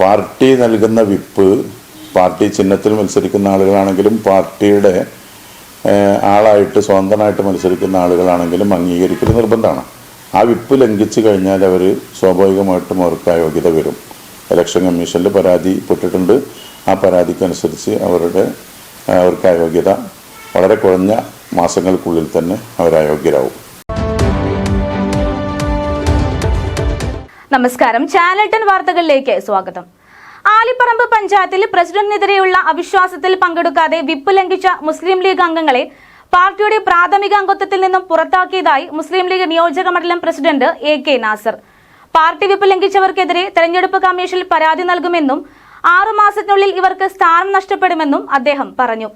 Party നൽകുന്ന whip party ചിഹ്നത്തിൽ മത്സരിക്കുന്ന ആളുകളാണെങ്കിലും പാർട്ടിയുടെ ആളായിട്ട് സ്വന്തമായിട്ട് മത്സരിക്കുന്ന ആളുകളാണെങ്കിലും അംഗീകരിക്കൽ നിർബന്ധമാണ്. ആ വിപ്പ് ലംഘിച്ചു കഴിഞ്ഞാൽ അവർ സ്വാഭാവികമായിട്ടും അവർക്ക് അയോഗ്യത വരും. ഇലക്ഷൻ കമ്മീഷനിൽ പരാതി പെട്ടിട്ടുണ്ട്. ആ പരാതിക്കനുസരിച്ച് അവരുടെ അവർക്ക് അയോഗ്യത വളരെ കുറഞ്ഞ മാസങ്ങൾക്കുള്ളിൽ തന്നെ അവർ അയോഗ്യരാകും നമസ്കാരം. ചാനൽ ടെൻ വാർത്തകളിലേക്ക് സ്വാഗതം. ആലിപ്പറമ്പ് പഞ്ചായത്തിൽ പ്രസിഡന്റിനെതിരെയുള്ള അവിശ്വാസത്തിൽ പങ്കെടുക്കാതെ വിപ്പ് ലംഘിച്ച മുസ്ലിം ലീഗ് അംഗങ്ങളെ പാർട്ടിയുടെ പ്രാഥമിക അംഗത്വത്തിൽ നിന്നും പുറത്താക്കിയതായി മുസ്ലിം ലീഗ് നിയോജക മണ്ഡലം president A K Nasar. Party whip ലംഘിച്ചവർക്കെതിരെ തെരഞ്ഞെടുപ്പ് കമ്മീഷനിൽ പരാതി നൽകുമെന്നും ആറുമാസത്തിനുള്ളിൽ ഇവർക്ക് സ്ഥാനം നഷ്ടപ്പെടുമെന്നും അദ്ദേഹം പറഞ്ഞു.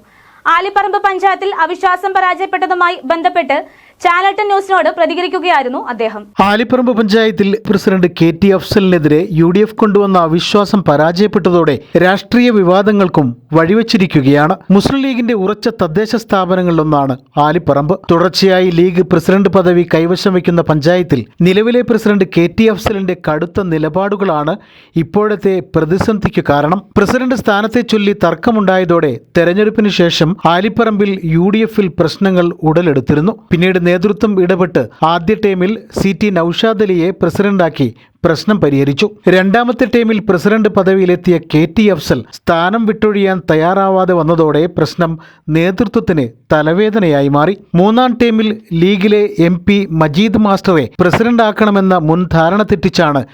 ആലിപ്പറമ്പ് പഞ്ചായത്തിൽ അവിശ്വാസം പരാജയപ്പെട്ടതുമായി ബന്ധപ്പെട്ട് ചാനൽ ടെൻ ന്യൂസിനോട് പ്രതികരിക്കുകയായിരുന്നു അദ്ദേഹം. ആലിപ്പറമ്പ് പഞ്ചായത്തിൽ പ്രസിഡന്റ് കെ ടി അഫ്സലിനെതിരെ യു ഡി എഫ് കൊണ്ടുവന്ന അവിശ്വാസം പരാജയപ്പെട്ടതോടെ രാഷ്ട്രീയ വിവാദങ്ങൾക്കും വഴിവെച്ചിരിക്കുകയാണ്. മുസ്ലിം ലീഗിന്റെ ഉറച്ച തദ്ദേശ സ്ഥാപനങ്ങളിലൊന്നാണ് ആലിപ്പറമ്പ്. തുടർച്ചയായി ലീഗ് പ്രസിഡന്റ് പദവി കൈവശം വയ്ക്കുന്ന പഞ്ചായത്തിൽ നിലവിലെ പ്രസിഡന്റ് കെ ടി അഫ്സലിന്റെ കടുത്ത നിലപാടുകളാണ് ഇപ്പോഴത്തെ പ്രതിസന്ധിക്ക് കാരണം. പ്രസിഡന്റ് സ്ഥാനത്തെ ചൊല്ലി തർക്കമുണ്ടായതോടെ തെരഞ്ഞെടുപ്പിന് ശേഷം ആലിപ്പറമ്പിൽ യു ഡി എഫിൽ പ്രശ്നങ്ങൾ ഉടലെടുത്തിരുന്നു. പിന്നീട് നേതൃത്വം ഇടപെട്ട് ആദ്യ ടൈമിൽ സി ടി നൌഷാദ് അലിയെ പ്രസിഡന്റാക്കി പ്രശ്നം പരിഹരിച്ചു. രണ്ടാമത്തെ ടൈമിൽ പ്രസിഡന്റ് പദവിയിലെത്തിയ കെ ടി അഫ്സൽ സ്ഥാനം വിട്ടൊഴിയാൻ തയ്യാറാവാതെ വന്നതോടെ പ്രശ്നം നേതൃത്വത്തിന് തലവേദനയായി മാറി. മൂന്നാം ടൈമിൽ ലീഗിലെ എം പി മജീദ് മാസ്റ്ററെ പ്രസിഡന്റാക്കണമെന്ന മുൻ ധാരണ തെറ്റിച്ചാണ്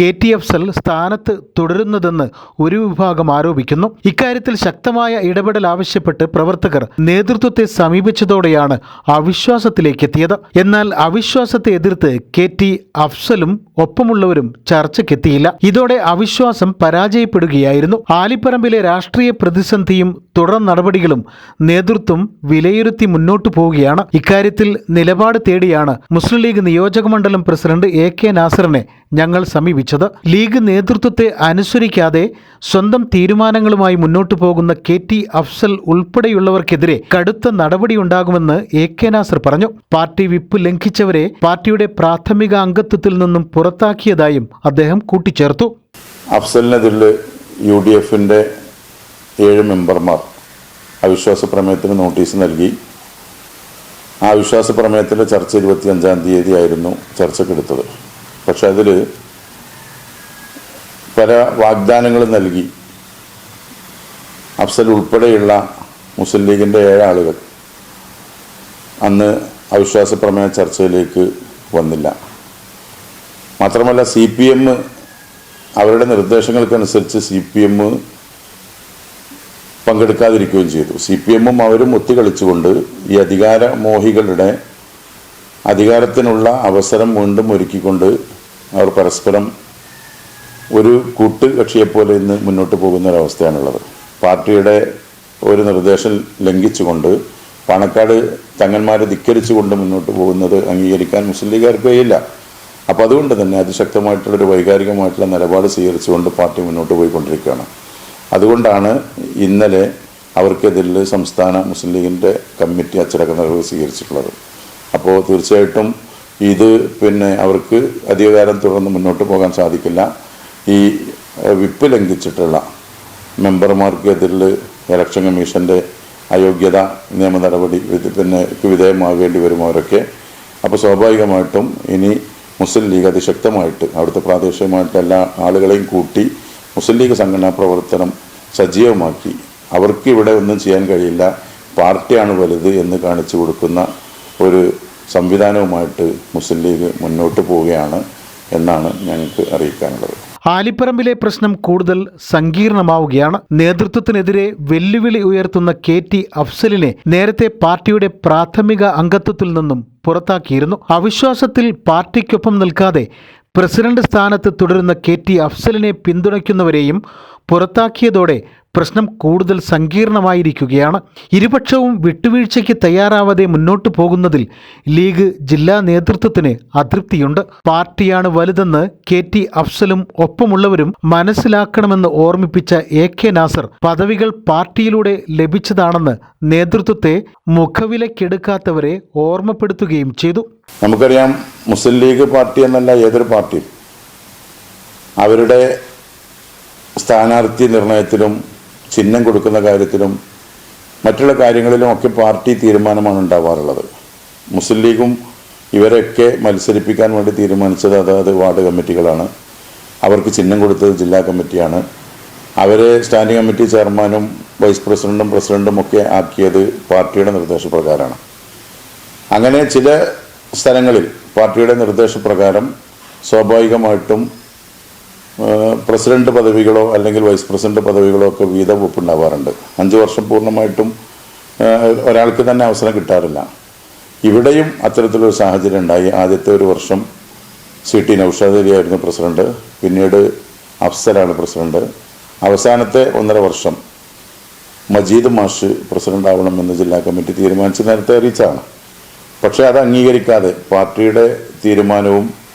കെ ടി അഫ്സൽ സ്ഥാനത്ത് തുടരുന്നതെന്ന് ഒരു വിഭാഗം ആരോപിക്കുന്നു. ഇക്കാര്യത്തിൽ ശക്തമായ ഇടപെടൽ ആവശ്യപ്പെട്ട് പ്രവർത്തകർ നേതൃത്വത്തെ സമീപിച്ചതോടെയാണ് അവിശ്വാസത്തിലേക്ക് എത്തിയത് എന്നാൽ അവിശ്വാസത്തെ എതിർത്ത് കെ ടി അഫ്സലും ഒപ്പമുള്ളവരും ചർച്ചയ്ക്കെത്തിയില്ല. ഇതോടെ അവിശ്വാസം പരാജയപ്പെടുകയായിരുന്നു. ആലിപ്പറമ്പിലെ രാഷ്ട്രീയ പ്രതിസന്ധിയും തുടർ നടപടികളും നേതൃത്വം വിലയിരുത്തി മുന്നോട്ടു പോവുകയാണ്. ഇക്കാര്യത്തിൽ നിലപാട് തേടിയാണ് മുസ്ലിം ലീഗ് നിയോജകമണ്ഡലം പ്രസിഡന്റ് എ കെ നാസറിനെ ഞങ്ങൾ സമീപിച്ചത്. ലീഗ് നേതൃത്വത്തെ അനുസരിക്കാതെ സ്വന്തം തീരുമാനങ്ങളുമായി മുന്നോട്ടു പോകുന്ന കെ ടി അഫ്സൽ ഉൾപ്പെടെയുള്ളവർക്കെതിരെ കടുത്ത നടപടിയുണ്ടാകുമെന്ന് എ കെ നാസർ പറഞ്ഞു. പാർട്ടി വിപ്പ് ലംഘിച്ചവരെ പാർട്ടിയുടെ പ്രാഥമിക അംഗത്വത്തിൽ നിന്നും പുറത്താക്കിയതായും അദ്ദേഹം കൂട്ടിച്ചേർത്തു. അഫ്സലിനെതിരെ യു ഡി എഫിന്റെ ഏഴ് മെമ്പർമാർ അവിശ്വാസ പ്രമേയത്തിന് നോട്ടീസ് നൽകി. ആ അവിശ്വാസ പ്രമേയത്തിന്റെ ചർച്ച ഇരുപത്തി അഞ്ചാം തീയതി ആയിരുന്നു ചർച്ചക്കെടുത്തത് പക്ഷെ അതിൽ പല വാഗ്ദാനങ്ങളും നൽകി. അഫ്സൽ ഉൾപ്പെടെയുള്ള മുസ്ലിം ലീഗിന്റെ ഏഴാളുകൾ അന്ന് അവിശ്വാസ പ്രമേയ ചർച്ചയിലേക്ക് വന്നില്ല. മാത്രമല്ല സി പി എം അവരുടെ നിർദ്ദേശങ്ങൾക്കനുസരിച്ച് സി പി എം പങ്കെടുക്കാതിരിക്കുകയും ചെയ്തു. സി പി എമ്മും അവരും ഒത്തുകളിച്ചുകൊണ്ട് ഈ അധികാരമോഹികളുടെ അധികാരത്തിനുള്ള അവസരം വീണ്ടും ഒരുക്കിക്കൊണ്ട് അവർ പരസ്പരം ഒരു കൂട്ട് കക്ഷിയെപ്പോലെ ഇന്ന് മുന്നോട്ട് പോകുന്ന ഒരവസ്ഥയാണുള്ളത് പാർട്ടിയുടെ ഒരു നിർദ്ദേശം ലംഘിച്ചുകൊണ്ട് പാണക്കാട് തങ്ങന്മാരെ ധിക്കരിച്ചുകൊണ്ട് മുന്നോട്ട് പോകുന്നത് അംഗീകരിക്കാൻ മുസ്ലിം ലീഗുകാർക്ക് കഴിയില്ല. അപ്പോൾ അതുകൊണ്ട് തന്നെ അതിശക്തമായിട്ടുള്ളൊരു വൈകാരികമായിട്ടുള്ള നിലപാട് സ്വീകരിച്ചുകൊണ്ട് പാർട്ടി മുന്നോട്ട് പോയിക്കൊണ്ടിരിക്കുകയാണ്. അതുകൊണ്ടാണ് ഇന്നലെ അവർക്കെതിരിൽ സംസ്ഥാന മുസ്ലിം ലീഗിന്റെ കമ്മിറ്റി അച്ചടക്ക നടപടി സ്വീകരിച്ചിട്ടുള്ളത്. അപ്പോൾ തീർച്ചയായിട്ടും ഇത് പിന്നെ അവർക്ക് അധികാരം തുടർന്ന് മുന്നോട്ട് പോകാൻ സാധിക്കില്ല. ഈ വിപ്പ് ലംഘിച്ചിട്ടുള്ള മെമ്പർമാർക്കെതിരിൽ ഇലക്ഷൻ കമ്മീഷന്റെ അയോഗ്യത നിയമ നടപടി പിന്നെ വിധേയമാകേണ്ടി വരും അവരൊക്കെ. അപ്പോൾ സ്വാഭാവികമായിട്ടും ഇനി മുസ്ലിം ലീഗ് അതിശക്തമായിട്ട് അവിടുത്തെ പ്രാദേശികമായിട്ട് എല്ലാ ആളുകളെയും കൂട്ടി മുസ്ലിം ലീഗ് സംഘടനാ പ്രവർത്തനം സജീവമാക്കി. അവർക്ക് ഇവിടെ ഒന്നും ചെയ്യാൻ കഴിയില്ല. പാർട്ടിയാണ് വലുത് എന്ന് കാണിച്ചു കൊടുക്കുന്ന ഒരു സംവിധാനവുമായിട്ട് മുസ്ലിം ലീഗ് മുന്നോട്ട് പോവുകയാണ് എന്നാണ് ഞങ്ങൾക്ക് അറിയിക്കാനുള്ളത്. ആലിപ്പറമ്പിലെ പ്രശ്നം കൂടുതൽ സങ്കീർണമാവുകയാണ്. നേതൃത്വത്തിനെതിരെ വെല്ലുവിളി ഉയർത്തുന്ന കെ ടി അഫ്സലിനെ നേരത്തെ പാർട്ടിയുടെ പ്രാഥമിക അംഗത്വത്തിൽ നിന്നും പുറത്താക്കിയിരുന്നു. അവിശ്വാസത്തിൽ പാർട്ടിക്കൊപ്പം നിൽക്കാതെ പ്രസിഡന്റ് സ്ഥാനത്ത് തുടരുന്ന കെ ടി അഫ്സലിനെ പിന്തുണയ്ക്കുന്നവരെയും പുറത്താക്കിയതോടെ പ്രശ്നം കൂടുതൽ സങ്കീർണമായിരിക്കുകയാണ്. ഇരുപക്ഷവും വിട്ടുവീഴ്ചയ്ക്ക് തയ്യാറാവാതെ മുന്നോട്ടു പോകുന്നതിൽ ലീഗ് ജില്ലാ നേതൃത്വത്തിന് അതൃപ്തിയുണ്ട്. പാർട്ടിയാണ് വലുതെന്ന് കെ ടി അഫ്സലും ഒപ്പമുള്ളവരും മനസ്സിലാക്കണമെന്ന് ഓർമ്മിപ്പിച്ച എ കെ നാസർ പദവികൾ പാർട്ടിയിലൂടെ ലഭിച്ചതാണെന്ന് നേതൃത്വത്തെ മുഖവിലക്കെടുക്കാത്തവരെ ഓർമ്മപ്പെടുത്തുകയും ചെയ്തു. നമുക്കറിയാം മുസ്ലിം ലീഗ് പാർട്ടി എന്നല്ല ഏതൊരു പാർട്ടിയും. അവരുടെ സ്ഥാനാർത്ഥി നിർണയത്തിലും ചിഹ്നം കൊടുക്കുന്ന കാര്യത്തിലും മറ്റുള്ള കാര്യങ്ങളിലും ഒക്കെ പാർട്ടി തീരുമാനമാണ് ഉണ്ടാവാറുള്ളത്. മുസ്ലിം ലീഗും ഇവരെയൊക്കെ മത്സരിപ്പിക്കാൻ വേണ്ടി തീരുമാനിച്ചത് അതായത് വാർഡ് കമ്മിറ്റികളാണ്. അവർക്ക് ചിഹ്നം കൊടുത്തത് ജില്ലാ കമ്മിറ്റിയാണ്. അവരെ സ്റ്റാൻഡിംഗ് കമ്മിറ്റി ചെയർമാനും വൈസ് പ്രസിഡന്റും പ്രസിഡന്റും ഒക്കെ ആക്കിയത് പാർട്ടിയുടെ നിർദ്ദേശപ്രകാരമാണ്. അങ്ങനെ ചില സ്ഥലങ്ങളിൽ പാർട്ടിയുടെ നിർദ്ദേശപ്രകാരം സ്വാഭാവികമായിട്ടും പ്രസിഡന്റ് പദവികളോ അല്ലെങ്കിൽ വൈസ് പ്രസിഡന്റ് പദവികളോ ഒക്കെ വീതം ഒപ്പുണ്ടാവാറുണ്ട് അഞ്ച് വർഷം പൂർണമായിട്ടും ഒരാൾക്ക് തന്നെ അവസരം കിട്ടാറില്ല. ഇവിടെയും അത്തരത്തിലൊരു സാഹചര്യം ഉണ്ടായി. ആദ്യത്തെ ഒരു വർഷം സി ടി നൌഷാദ് ആയിരുന്നു പ്രസിഡന്റ്. പിന്നീട് അഫ്സലാണ് പ്രസിഡന്റ്. അവസാനത്തെ ഒന്നര വർഷം മജീദ് മാഷ് പ്രസിഡന്റ് ആവണമെന്ന് ജില്ലാ കമ്മിറ്റി തീരുമാനിച്ച് നേരത്തെ അറിയിച്ചാണ് പക്ഷേ അത് അംഗീകരിക്കാതെ പാർട്ടിയുടെ തീരുമാനവും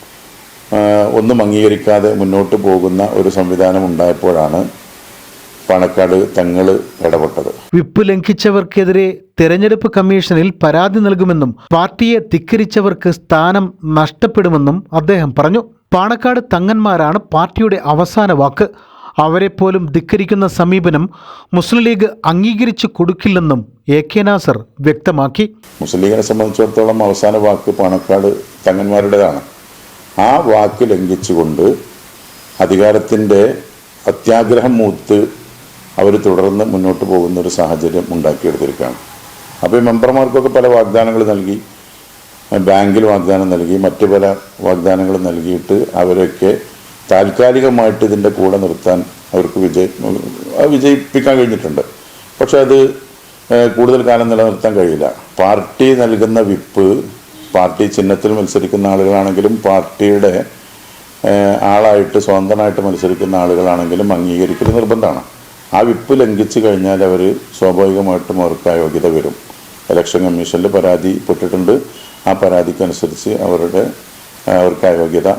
ഒന്നും അംഗീകരിക്കാതെ മുന്നോട്ട് പോകുന്ന ഒരു സംവിധാനം ഉണ്ടായപ്പോഴാണ് പാണക്കാട് തങ്ങൾ ഇടപെട്ടത്. വിപ്പ് ലംഘിച്ചവർക്കെതിരെ തെരഞ്ഞെടുപ്പ് കമ്മീഷനിൽ പരാതി നൽകുമെന്നും പാർട്ടിയെ ധിക്കരിച്ചവർക്ക് സ്ഥാനം നഷ്ടപ്പെടുമെന്നും അദ്ദേഹം പറഞ്ഞു. പാണക്കാട് തങ്ങന്മാരാണ് പാർട്ടിയുടെ അവസാന വാക്ക്. അവരെ പോലും ധിക്കരിക്കുന്ന സമീപനം മുസ്ലിം ലീഗ് അംഗീകരിച്ചു കൊടുക്കില്ലെന്നും എ കെ നാസർ വ്യക്തമാക്കി. മുസ്ലിം ലീഗിനെ സംബന്ധിച്ചിടത്തോളം അവസാന വാക്ക് പാണക്കാട് തങ്ങന്മാരുടേതാണ്. ആ വാക്ക് ലംഘിച്ചുകൊണ്ട് അധികാരത്തിന്റെ അത്യാഗ്രഹം മൂത്ത് അവർ തുടർന്ന് മുന്നോട്ട് പോകുന്ന ഒരു സാഹചര്യം ഉണ്ടാക്കിയെടുത്തിരിക്കുകയാണ്. അപ്പോൾ ഈ മെമ്പർമാർക്കൊക്കെ പല വാഗ്ദാനങ്ങൾ നൽകി ബാങ്കിൽ വാഗ്ദാനം നൽകി മറ്റു പല വാഗ്ദാനങ്ങൾ നൽകിയിട്ട് അവരൊക്കെ താൽക്കാലികമായിട്ട് ഇതിന്റെ കൂടെ നിർത്താൻ അവർക്ക് വിജയ വിജയിപ്പിക്കാൻ കഴിഞ്ഞിട്ടുണ്ട്. പക്ഷെ അത് കൂടുതൽ കാലം നിലനിർത്താൻ കഴിയില്ല. പാർട്ടി നൽകുന്ന വിപ്പ് പാർട്ടി ചിഹ്നത്തിൽ മത്സരിക്കുന്ന ആളുകളാണെങ്കിലും പാർട്ടിയുടെ ആളായിട്ട് സ്വതന്ത്രമായിട്ട് മത്സരിക്കുന്ന ആളുകളാണെങ്കിലും അംഗീകരിക്കൽ നിർബന്ധമാണ്. ആ വിപ്പ് ലംഘിച്ചു കഴിഞ്ഞാൽ അവർ സ്വാഭാവികമായിട്ടും അവർക്ക് അയോഗ്യത വരും. ഇലക്ഷൻ കമ്മീഷനിൽ പരാതിപ്പെട്ടിട്ടുണ്ട് ആ പരാതിക്കനുസരിച്ച് അവരുടെ അവർക്ക് അയോഗ്യത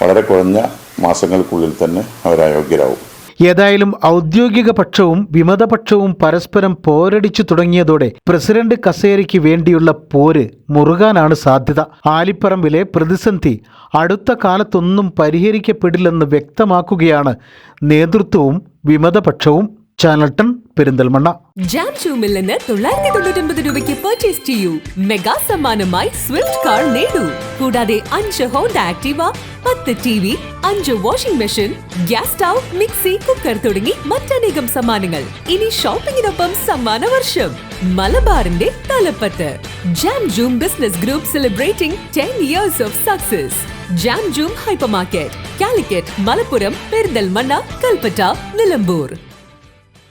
വളരെ കുറഞ്ഞ മാസങ്ങൾക്കുള്ളിൽ തന്നെ അവർ അയോഗ്യരാകും ഏതായാലും ഔദ്യോഗിക പക്ഷവും വിമതപക്ഷവും പരസ്പരം പോരടിച്ചു തുടങ്ങിയതോടെ പ്രസിഡന്റ് കസേരയ്ക്ക് വേണ്ടിയുള്ള പോര് മുറുകാനാണ് സാധ്യത. ആലിപ്പറമ്പിലെ പ്രതിസന്ധി അടുത്ത കാലത്തൊന്നും പരിഹരിക്കപ്പെടില്ലെന്ന് വ്യക്തമാക്കുകയാണ് നേതൃത്വവും വിമതപക്ഷവും ചാനൽ ടൺ പെരിന്തൽമണ്ണ ജാം ഷൂമിൽ നിന്ന് തൊള്ളായിരത്തി തൊണ്ണൂറ്റി രൂപയ്ക്ക് പർച്ചേസ് ചെയ്യൂ. മെഗാ സമ്മാനമായി സ്വിഫ്റ്റ് കാർ നേടൂ. കൂടാതെ അഞ്ച് ഹോണ്ട ആക്ടീവ പത്ത് ടി വി അഞ്ച് washing machine gas stove mixie cooker തുടങ്ങി മറ്റനേകം സമ്മാനങ്ങൾ. ഇനി ഷോപ്പിംഗിനൊപ്പം സമ്മാന വർഷം. മലബാറിന്റെ തലപ്പത്ത്. Jam Joom business group celebrating ten years of success Jam Joom hyper market Calicut Malappuram Perinthalmanna Kalpetta Nilambur.